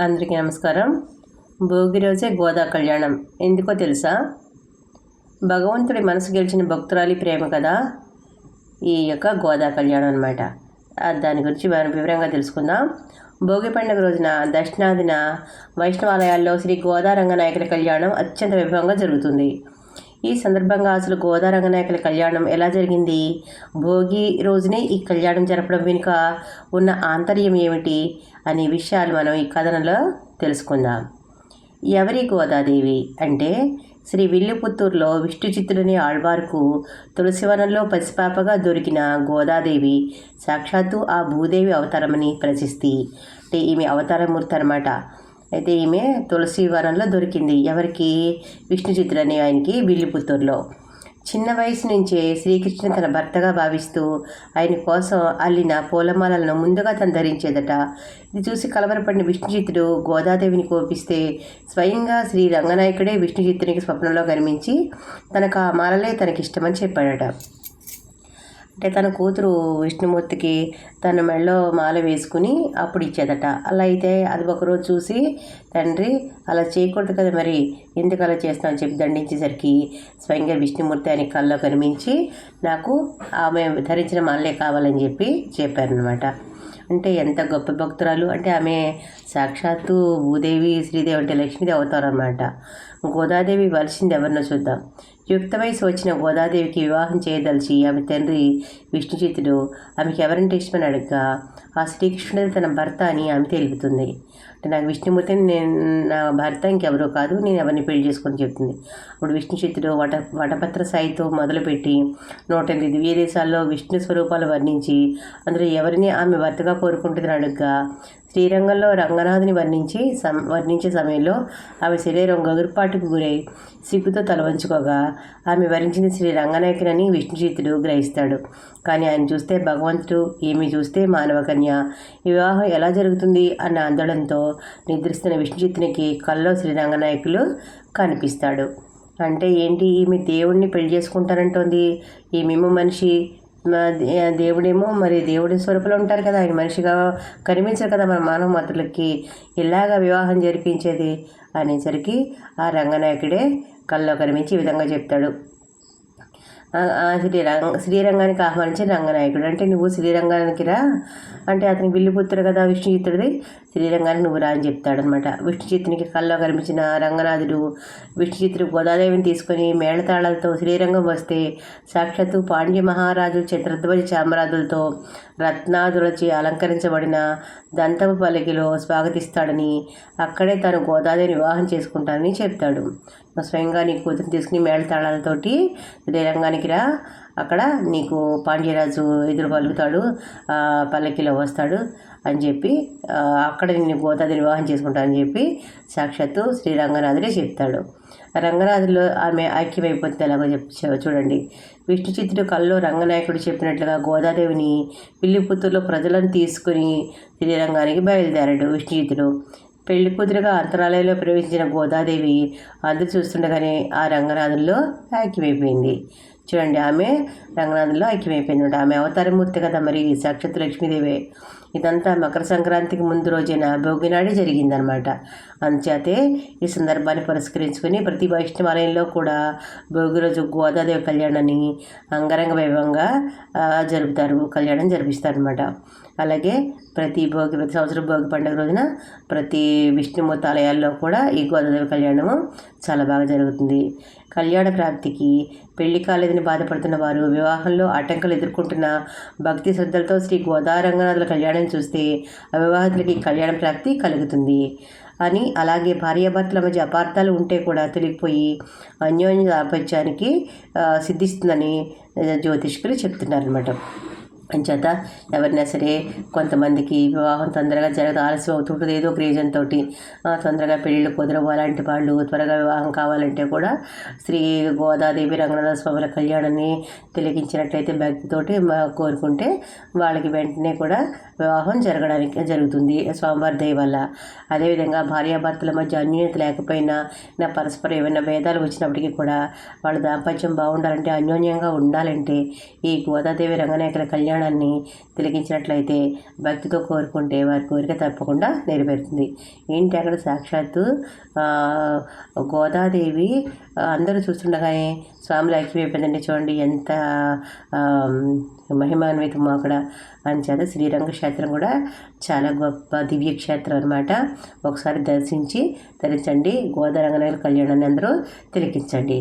అందరికీ నమస్కారం. భోగి రోజే గోదా కళ్యాణం. ఎందుకో తెలుసా? భగవంతుడి మనసు గెలిచిన భక్తురాలి ప్రేమ కదా ఈ యొక్క గోదా కళ్యాణం అనమాట దాని గురించి మనం వివరంగా తెలుసుకుందాం. భోగి పండుగ రోజున దక్షిణాదిన వైష్ణవాలయాల్లో శ్రీ గోదా రంగనాయకుల కళ్యాణం అత్యంత వైభవంగా జరుగుతుంది. ఈ సందర్భంగా అసలు గోదారంగనాయకుల కళ్యాణం ఎలా జరిగింది? భోగి రోజునే ఈ కళ్యాణం జరపడం వెనుక ఉన్న ఆంతర్యం ఏమిటి? అనే విషయాలు మనం ఈ కథనంలో తెలుసుకుందాం. ఎవరి గోదాదేవి అంటే శ్రీ విల్లుపుత్తూరులో విష్ణు ఆళ్వారుకు ఆళ్వార్కు తులసివనంలో పసిపాపగా దొరికిన గోదాదేవి సాక్షాత్తు ఆ భూదేవి అవతారమని ప్రశిస్తి. అంటే ఈమె అవతారమూర్తి అనమాట అయితే ఈమె తులసి వనంలో దొరికింది. ఎవరికి? విష్ణు అనే ఆయనకి విల్లిపుత్తూరులో చిన్న వయసు నుంచే శ్రీకృష్ణ తన భర్తగా భావిస్తూ ఆయన కోసం అల్లిన పూలమాలలను ముందుగా తను ధరించేదట. ఇది చూసి కలవరపడిన విష్ణుచిత్తుడు గోదాదేవిని కోపిస్తే స్వయంగా శ్రీ రంగనాయకుడే విష్ణుచిత్తునికి స్వప్నంలో కనిపించి తనకు ఆ మాలలే తనకిష్టమని చెప్పాడట. అంటే తన కూతురు విష్ణుమూర్తికి తన మెళ్ళో మాల వేసుకుని అప్పుడు ఇచ్చేదట. అలా అయితే అది ఒకరోజు చూసి తండ్రి అలా చేయకూడదు కదా మరి. ఎందుకు అలా చేస్తామని చెప్పి దండించేసరికి స్వయంగా విష్ణుమూర్తి అని కల్లో కనిపించి నాకు ఆమె ధరించిన మాలలే కావాలని చెప్పి చెప్పారనమాట అంటే ఎంత గొప్ప భక్తురాలు. అంటే ఆమె సాక్షాత్తు భూదేవి శ్రీదేవి అంటే లక్ష్మీదేవి అవుతారన్నమాట. గోదాదేవి వలసింది ఎవరినో చూద్దాం. యుక్త వయసు వచ్చిన గోదాదేవికి వివాహం చేయదలిచి ఆమె తండ్రి విష్ణుచిత్తుడు ఆమెకి ఎవరంటే ఇష్టమని అడగగా ఆ శ్రీకృష్ణుడు తన భర్త అని ఆమె తెలుపుతుంది అంటే నాకు విష్ణుమూర్తిని నేను నా భర్త ఇంకెవరో కాదు నేను ఎవరిని పెళ్ళి చేసుకొని చెప్తుంది అప్పుడు విష్ణుచిత్తుడు వట వటపత్ర సాయితో మొదలుపెట్టి నూట ఎనిమిది దివ్య దేశాల్లో విష్ణు స్వరూపాలు వర్ణించి అందులో ఎవరిని ఆమె భర్తగా కోరుకుంటుందని అడుగ్గా శ్రీరంగంలో రంగనాథుని వర్ణించి సం వర్ణించే సమయంలో ఆమె శరీరం గగురుపాటుకు గురై సిగ్గుతో తలవంచుకోగా ఆమె వరించింది శ్రీ రంగనాయకునని విష్ణుచిత్తుడు గ్రహిస్తాడు. కానీ ఆయన చూస్తే భగవంతుడు ఏమి చూస్తే మానవ కన్య ఈ వివాహం ఎలా జరుగుతుంది అన్న ఆందోళనతో నిద్రిస్తున్న విష్ణుచిత్తునికి కల్లో శ్రీ రంగనాయకులు కనిపిస్తాడు. అంటే ఏంటి? ఈమె దేవుణ్ణి పెళ్ళి చేసుకుంటానంటోంది. ఈమెమో మనిషి దేవుడేమో మరి దేవుడి స్వరూపంలో ఉంటారు కదా. ఆయన మనిషిగా కనిపించరు కదా మన మానవ మాతృలకి. ఇలాగ వివాహం జరిపించేది అనేసరికి ఆ రంగనాయకుడే కల్లో కనిపించి ఈ విధంగా చెప్తాడు. శ్రీరంగ శ్రీరంగానికి ఆహ్వానించిన రంగనాయకుడు. అంటే నువ్వు శ్రీరంగానికి రా అంటే అతనికి విల్లుపుత్రుడు కదా విష్ణుచిత్తుడిది. శ్రీరంగానికి నువ్వు రా అని చెప్తాడనమాట విష్ణుచిత్తునికి కల్లో కనిపించిన రంగనాథుడు విష్ణుచిత్తుడు గోదాదేవిని తీసుకొని మేళతాళాలతో శ్రీరంగం వస్తే సాక్షాత్తు పాండ్య మహారాజు చతుర్ధ్వజ చామరాజులతో రత్నాదులచే అలంకరించబడిన దంతపు పలికిలో స్వాగతిస్తాడని అక్కడే తను గోదాదేవిని వివాహం చేసుకుంటానని చెప్తాడు. స్వయంగా నీ కూతురు తీసుకుని మేళతాళాలతోటి శ్రీరంగానికి పల్లకిరా అక్కడ నీకు పాండ్యరాజు ఎదురు పలుకుతాడు పల్లకిలో వస్తాడు అని చెప్పి అక్కడ నేను గోదావరి వివాహం చేసుకుంటానని చెప్పి సాక్షాత్తు శ్రీ రంగనాథుడే చెప్తాడు. రంగనాథులో ఆమె ఐక్యమైపోతుంది ఎలాగో చెప్ చూడండి. విష్ణు చిత్రుడు కల్లో రంగనాయకుడు చెప్పినట్లుగా గోదాదేవిని పిల్లిపుత్తూరులో ప్రజలను తీసుకుని శ్రీరంగానికి బయలుదేరాడు విష్ణుచిత్తుడు పెళ్ళి కూతురుగా అంతరాలయంలో ప్రవేశించిన గోదాదేవి అందరు చూస్తుండగానే ఆ రంగనాథుల్లో ఐక్యమైపోయింది. చూడండి ఆమె రంగనాథుల్లో ఐక్యమైపోయింది. ఆమె అవతారమూర్తి కదా మరి సాక్షాత్ లక్ష్మీదేవి. ఇదంతా మకర సంక్రాంతికి ముందు రోజైన భోగినాడే జరిగిందనమాట అందుచేతే ఈ సందర్భాన్ని పురస్కరించుకుని ప్రతి వైష్ణవాలయంలో కూడా భోగి రోజు గోదాదేవి కళ్యాణాన్ని అంగరంగ వైభవంగా జరుపుతారు. కళ్యాణం జరిపిస్తారనమాట అలాగే ప్రతి భోగి ప్రతి సంవత్సరం భోగి పండుగ రోజున ప్రతి విష్ణుమూర్తి ఆలయాల్లో కూడా ఈ గోదాదేవి కళ్యాణము చాలా బాగా జరుగుతుంది. కళ్యాణ ప్రాప్తికి పెళ్ళి కాలేదని బాధపడుతున్న వారు వివాహంలో ఆటంకాలు ఎదుర్కొంటున్న భక్తి శ్రద్ధలతో శ్రీ గోదారంగనాథుల కళ్యాణం చూస్తే అవివాహితులకి కళ్యాణ ప్రాప్తి కలుగుతుంది. అని అలాగే భార్యాభర్తల మధ్య అపార్థాలు ఉంటే కూడా తొలిగిపోయి అన్యోన్య దాపత్యానికి సిద్ధిస్తుందని జ్యోతిష్కులు చెప్తున్నారనమాట అంచేత ఎవరైనా సరే కొంతమందికి వివాహం తొందరగా జరగదు ఆలస్యం అవుతుంటుంది ఏదో ఒక రీజన్ తోటి. తొందరగా పెళ్ళిళ్ళు కుదరవు అలాంటి వాళ్ళు త్వరగా వివాహం కావాలంటే కూడా శ్రీ గోదాదేవి రంగనాథ స్వాముల కళ్యాణాన్ని తిలకించినట్లయితే భక్తితోటి కోరుకుంటే వాళ్ళకి వెంటనే కూడా వివాహం జరగడానికి జరుగుతుంది స్వామివారి దయ వల్ల. అదేవిధంగా భార్యాభర్తల మధ్య అన్యోన్యత లేకపోయినా నా పరస్పరం ఏమైనా భేదాలు వచ్చినప్పటికీ కూడా వాళ్ళ దాంపత్యం బాగుండాలంటే అన్యోన్యంగా ఉండాలంటే ఈ గోదాదేవి రంగనాయకుల కళ్యాణం కళ్యాణాన్ని తిలకించినట్లయితే భక్తితో కోరుకుంటే వారి కోరిక తప్పకుండా నెరవేరుతుంది. ఏంటి అక్కడ సాక్షాత్తు? గోదాదేవి అందరూ చూస్తుండగానే స్వాములు ఐక్యమైపోయిందండి చూడండి ఎంత ఆ, అక్కడ. అంచేత శ్రీరంగ క్షేత్రం కూడా చాలా గొప్ప దివ్య క్షేత్రం అనమాట ఒకసారి దర్శించి ధరించండి గోదారంగనాయకుల కళ్యాణాన్ని అందరూ తిలకించండి.